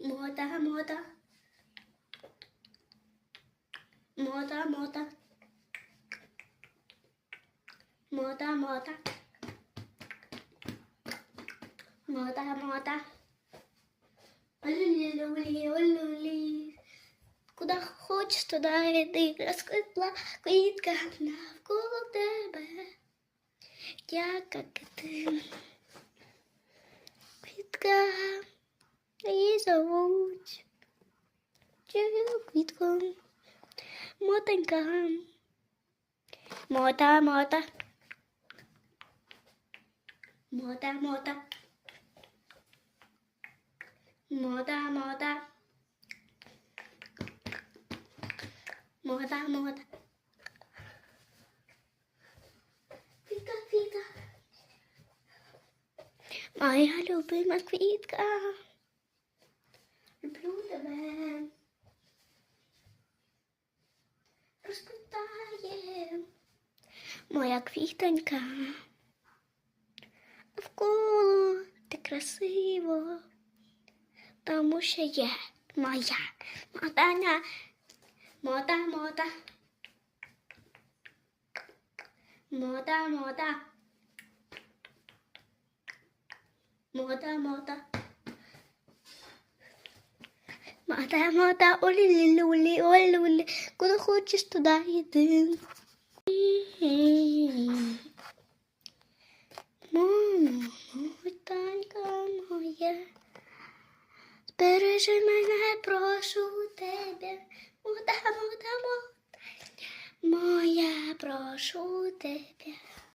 Мода, мода. Мода, мода. Мода, мода. Мода, мода. Олі, олі, Куда хочеш, туди йди, розквітла квітка навколо тебе. Я, як і ти. Квітка, її зовуть. Чую квітку. Мотенька. Мота, мота. Мота, мота. Мода, мода. Мода, мода. Квітка, квітка. Моя любима квітка. Люблю тебе. Розквітає. Моя квітонька. Навколо ти красиво. Тому що є моя модана. Мода, мода. Мода, мода. Мода, мода. Мода, мода, олі лулі олі Куди хочеш, туди йди. Мамо, танька моя. Збережи мене, прошу тебе. Мода, мода, мода. Моя, прошу тебе.